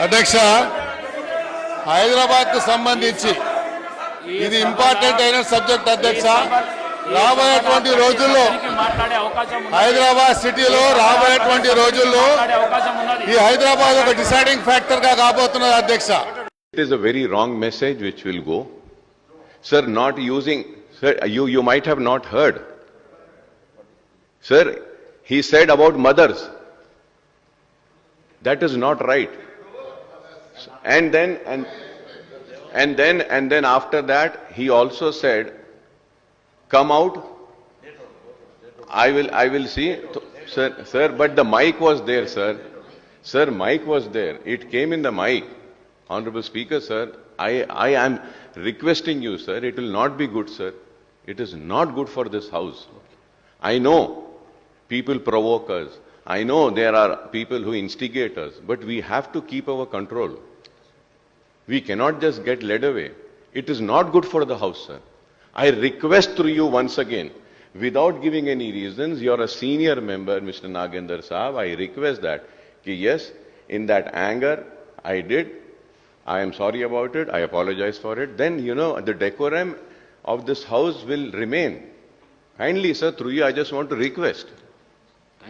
అధ్యక్ష హైదరాబాద్కు సంబంధించి ఇది ఇంపార్టెంట్ అయిన సబ్జెక్ట్ అధ్యక్ష రాబోయేటువంటి రోజుల్లో హైదరాబాద్ సిటీలో రాబోయేటువంటి రోజుల్లో ఈ హైదరాబాద్ ఒక డిసైడింగ్ ఫ్యాక్టర్గా కాబోతున్నది అధ్యక్ష it is a very wrong message which will go go. Not using using, you you might have not heard heard. He said about mothers that is not right And then, and, and then, and then after that, he also said, come out. I will, I will see. Sir, sir, but the mic was there, sir. Sir, mic was there. It came in the mic. Honorable Speaker, sir, I, I am requesting you, sir, it will not be good, sir. It is not good for this house. I know people provoke us. I know there are people who instigate us, but we have to keep our control. We cannot just get led away. It is not good for the House, sir. I request through you once again, without giving any reasons, you are a senior member, Mr. Nagendra Saab, I request that, ki yes, in that anger, I did, I am sorry about it, I apologize for it, then, you know, the decorum of this House will remain. Kindly, sir, through you, I just want to request.